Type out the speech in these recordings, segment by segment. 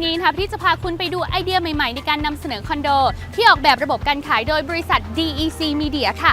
วันนี้นะคะที่จะพาคุณไปดูไอเดียใหม่ๆ ในการนำเสนอคอนโด ที่ออกแบบระบบการขายโดยบริษัท DEC Media ค่ะ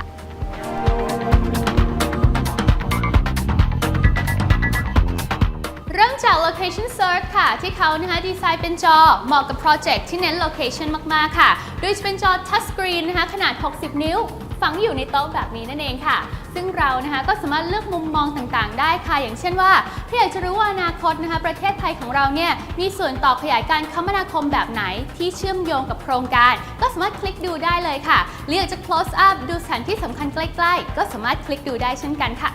เริ่มจาก location search ค่ะ ที่เขานะคะดีไซน์เป็นจอ เหมาะกับโปรเจกต์ที่เน้น location มาก ๆ ค่ะ โดยจะเป็นจอ touch screen นะคะขนาด 60 นิ้ว ฝังอยู่ในโต๊ะแบบนี้นั่นเองค่ะ ซึ่งเรานะคะก็สามารถเลือกมุมมองต่างๆ ได้ค่ะ อย่างเช่นว่าถ้าอยากจะรู้ว่าอนาคตนะคะประเทศไทยของเราเนี่ยมีส่วนต่อขยายการคมนาคมแบบไหนที่เชื่อมโยงกับโครงการ ก็สามารถคลิกดูได้เลยค่ะหรืออยากจะ close up ดูสถานที่สำคัญใกล้ ๆ ก็สามารถคลิกดูได้เช่นกันค่ะ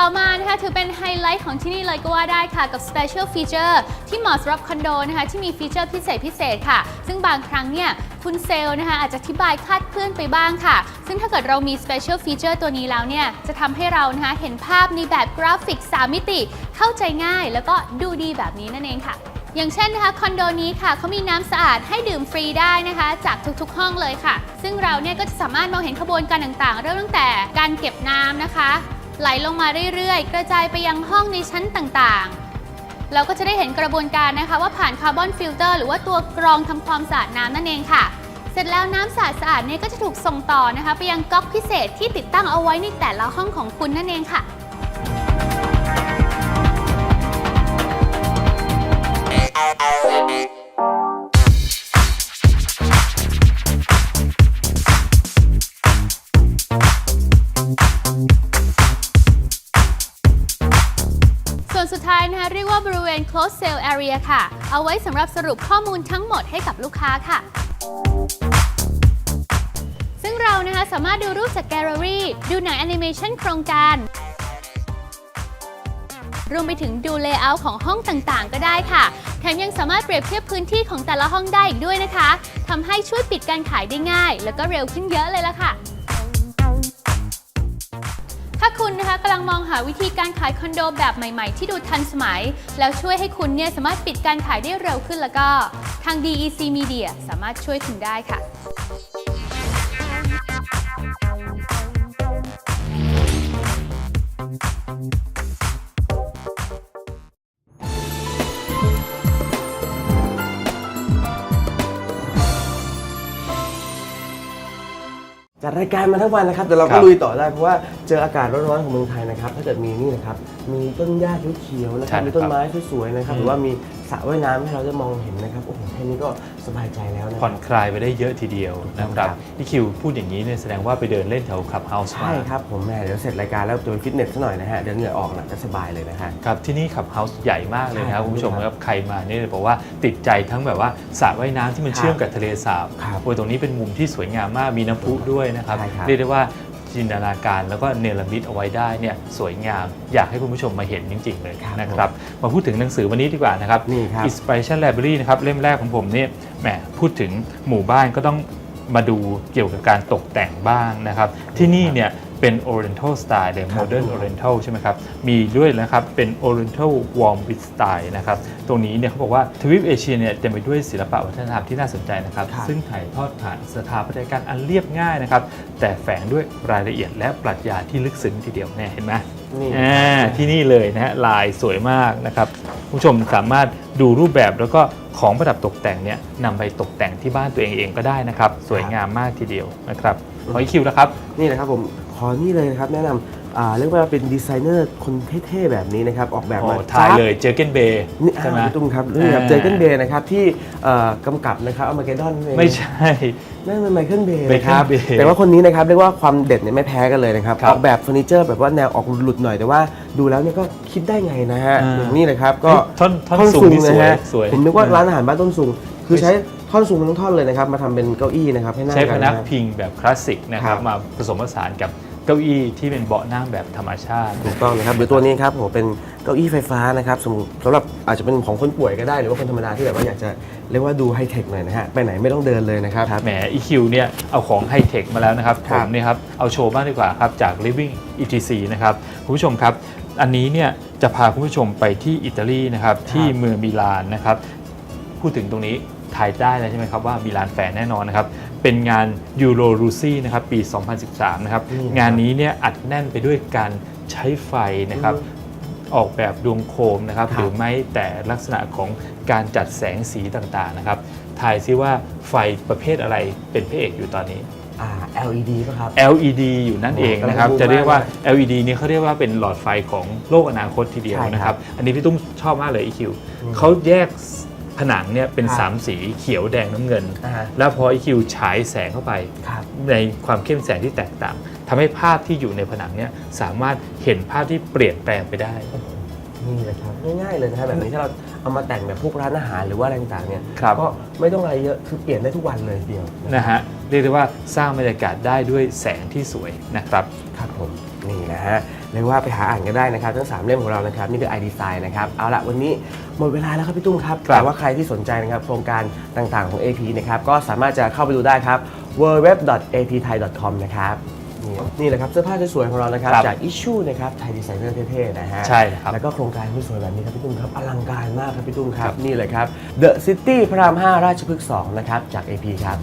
ต่อมานะคะถือเป็นไฮไลท์ของที่นี่เลยก็ว่าได้ค่ะกับ Special Feature ที่เหมาะสำหรับคอนโดนะคะที่มีฟีเจอร์พิเศษพิเศษค่ะ ซึ่งบางครั้งเนี่ยคุณเซลล์นะคะอาจจะอธิบายคลาดเคลื่อนไปบ้างค่ะ ซึ่งถ้าเกิดเรามี Special Feature ตัวนี้แล้วเนี่ยจะทำให้เรานะคะเห็นภาพในแบบกราฟิก 3 มิติ เข้าใจง่าย แล้วก็ดูดีแบบนี้นั่นเองค่ะอย่างเช่นนะคะคอนโดนี้ค่ะเขามีน้ำสะอาดให้ดื่มฟรีได้นะคะ จากทุกๆห้องเลยค่ะ ซึ่งเราเนี่ยก็จะสามารถมองเห็นขบวนการต่างๆ เริ่มตั้งแต่การเก็บน้ำนะคะ ไหลลงมาเรื่อยๆ กระจายไปยังห้องในชั้นต่างๆ เราก็จะได้เห็นกระบวนการนะคะว่าผ่านคาร์บอนฟิลเตอร์หรือว่าตัวกรองทำความสะอาดน้ำนั่นเองค่ะ เสร็จแล้วน้ำสะอาดสะอาดเนี่ยก็จะถูกส่งต่อนะคะ ไปยังก๊อกพิเศษที่ติดตั้งเอาไว้ในแต่ละห้องของคุณนั่นเองค่ะ วนสุดท้ายนะคะเรียกว่าบริเวณ close sale area ค่ะ เอาไว้สำหรับสรุปข้อมูลทั้งหมดให้กับลูกค้าค่ะ ซึ่งเรานะคะสามารถดูรูปจากแกลเลอรี่ ดูหนังแอนิเมชันโครงการ รวมไปถึงดูเลเยอร์ของห้องต่างๆ ก็ได้ค่ะ แถมยังสามารถเปรียบเทียบพื้นที่ของแต่ละห้องได้อีกด้วยนะคะทำให้ช่วยปิดการขายได้ง่าย แล้วก็เร็วขึ้นเยอะเลยละค่ะ ถ้าคุณนะคะกำลังมองหาวิธีการขายคอนโดแบบใหม่ๆ ที่ดูทันสมัย แล้วช่วยให้คุณเนี่ยสามารถปิดการขายได้เร็วขึ้นแล้วก็ ทาง DEC Media สามารถช่วยคุณได้ค่ะ รายการมาทั้งวันนะครับแต่เราครัก็บลุยต่อได้เพราะว่าเจออากาศร้อนๆของเมืองไทยนะครับถ้าเกิดมีนี่นะครับมีต้นหญ้าเขียวๆนะครับใช่มีต้นครับไม้สวยๆนะครับอืมหรือว่ามีสระว่ายน้ำให้เราได้มองเห็นนะครับโอ้โหแค่นี้ก็ สบายใจแล้วนะคผ่รัอบนคลายไปได้เยอะทีเดียวนะครับครับพี่คิวพูดอย่างนี้เนี่ยแสดงว่าไปเดินเล่นแถวคลับเฮาส์มาใช่ครับผมแม่เดี๋ยวเสร็จรายการแล้วตัวฟิตเนสซะหน่อยนะฮะเดี๋ยวเหงื่อออกนะจะสบายเลยนะฮะครับที่นี่คลับเฮาส์ใหญ่มากเลยนะครับใช่คุณผู้ชมครับครับใครมาเนี่ยบอกว่าติดใจทั้งแบบว่าสระว่ายน้ำที่มันครับเชื่อมกับทะเลสาบครับโอ้ยตรงนี้เป็นมุมที่สวยงามมากมีน้ำพุด้วยนะครับใช่ครับเรียกได้ว่า จินตนาการแล้วก็เนรมิตเอาไว้ได้เนี่ยสวยงาม อยากให้คุณผู้ชมมาเห็นจริง ๆ เลยครับนะครับ มาพูดถึงหนังสือวันนี้ดีกว่านะครับ นี่ครับ Inspiration Library นะครับเล่มแรกของผมเนี่ยแหมพูดถึงหมู่บ้านก็ต้องมาดูเกี่ยวกับการตกแต่งบ้างนะครับ ที่นี่เนี่ย เป็น Oriental Style เลยครับ Modern Oriental ใช่ไหมครับ มีด้วยนะครับเป็น Oriental Warm with Style นะครับ ตรงนี้เนี่ยเขาบอกว่าทวีปเอเชียเนี่ยเต็มไปด้วยศิลปะวัฒนธรรมที่น่าสนใจนะครับครับ ซึ่งถ่ายทอดผ่านสถาปัตยกรรมอันเรียบง่ายนะครับ แต่แฝงด้วยรายละเอียดและปรัชญาที่ลึกซึ้งทีเดียวเนี่ยเห็นไหมนี่อ่าที่นี่เลยนะฮะลายสวยมากนะครับคุณผู้ชมสามารถดูรูปแบบแล้วก็ของประดับตกแต่งเนี่ยนำไปตกแต่งที่บ้านตัวเองเองก็ได้นะครับ สวยงามมากทีเดียวนะครับขออีกคิวนะครับ นี่นะครับผมข อนี่เลยนะครับแนะนำอ่าเรียกว่าเป็นดีไซเนอร์คนเท่ๆแบบนี้นะครับออกแบบโอ้มาทายเลยเจอเกนเบย์นี่ใช่ไหมอ่าพี่ตุ้มครับนี่ครับอ่าเจอเกนเบย์นะครับที่เอ่อกำกับนะครับเอามาเกดอนไม่ใช่นั่นเป็นไมเคิลเบย์ Michael นะครับ Bay แต่ว่าคนนี้นะครับเรียกว่าความเด็ดเนี่ยไม่แพ้กันเลยนะครับครับออกแบบเฟอร์นิเจอร์แบบว่าแนวออกหลุดๆหน่อยแต่ว่าดูแล้วเนี่ยก็คิดได้ไงนะฮะอ่าอย่างนี้เลยครับก็ท่อนท่อนสูงที่สวยนะฮะสวยผมนึกว่าอ่าร้านอาหารบ้านต้นสูงคือใช้ท่อนสูงทั้งท่อนเลยนะครับมาทำเป็นเก้าอี้นะครับให้นั่งใช้กัพนนักนะฮะพิงแบบคลาสสิกนะครัครับบมาผสมผสานกับ เก้าอี้ที่เป็นเบาะนั่งแบบธรรมชาติ ถูกต้องนะครับหรือตัวนี้ครับผมเป็นเก้าอี้ไฟฟ้านะครับสำหรับสำหรับอาจจะเป็นของคนป่วยก็ได้หรือว่าคนธรรมดาที่แบบว่าอยากจะเรียกว่าดูไฮเทคหน่อยนะฮะไปไหนไม่ต้องเดินเลยนะครับ แหม EQ เนี่ยเอาของไฮเทคมาแล้วนะครับคผรับ มเนี่ยครับเอาโชว์บ้างดีกว่าครับจาก Living ETC นะครับคุณผู้ชมครับ อันนี้เนี่ยจะพาคุณผู้ชมไปที่อิตาลีนะครับที่เมืองมิลานนะครับ พูดถึงตรงนี้ ถ่ายได้แล้วใช่ไหมครับว่ามิลานแฟร์แน่นอนนะครับ เป็นงานยูโรรูซี่นะครับปี 2013 นะครับอืมงานนี้เนี่ยอัดแน่นไปด้วยการใช้ไฟนะครับออกแบบดวงโคมนะครับครับหรือไม่แต่ลักษณะของการจัดแสงสีต่างๆนะครับทายซิว่าไฟประเภทอะไรเป็นพระเอกอยู่ตอนนี้อ่า LED ป่ะครับ LED อยู่นั่นเองนะครับโอ้กำลังบูมจะเรียกว่ามาก LED นี่เขาเรียกว่าเป็นหลอดไฟของโลกอนาคตทีเดียวใช่ครับนะครับ อันนี้พี่ตุ้มชอบมากเลย EQ อืมเขาแยก ผนังเนี่ยเป็นครับ3สีเขียวแดงน้ำเงิน อ่าฮะ แล้วพอ EQ ฉายแสงเข้าไป ครับในความเข้มแสงที่แตกต่างทำให้ภาพที่อยู่ในผนังเนี่ยสามารถเห็นภาพที่เปลี่ยนแปลงไปได้ นี่เลยครับง่ายๆเลยนะครับแบบนี้ถ้าเราเอามาแต่งแบบพวกร้านอาหารหรือว่าอะไรต่างๆเนี่ยครับ ก็ไม่ต้องอะไรเยอะคือเปลี่ยนได้ทุกวันเลยทีเดียวนะฮะเรียกได้ว่าสร้างบรรยากาศได้ด้วยแสงที่สวยนะครับ ครับผมนี่นะฮะเรียกว่าไปหาอ่านกันได้นะครับ ทั้ง 3 เล่มของเรานะครับนี่คือ iDesign นะครับเอาละวันนี้หมดเวลาแล้วครับพี่ตุ้มครับครับ แต่ว่าใครที่สนใจนะครับโครงการต่างๆของ AP นะครับก็สามารถจะเข้าไปดูได้ครับ www.apthai.com นะครับ นี่นี่แหละครับเสื้อผ้าสวยๆของเรานะครับ ครับจาก Issue นะครับไทยดีไซเนอร์เท่ๆนะฮะใช่ครับแล้วก็โครงการที่สวยแบบนี้ครับพี่ตุ้มครับอลังการมากครับพี่ตุ้มครัครับ บนี่เลยครับ The City พระราม 5 ราชพฤกษ์2นะครับจาก AP ครับ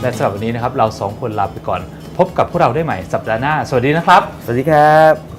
และสำหรับวันนี้นะครับเราสองคนลาไปก่อน พบกับพวกเราได้ใหม่สัปดาห์หน้า สวัสดีนะครับ สวัสดีครับ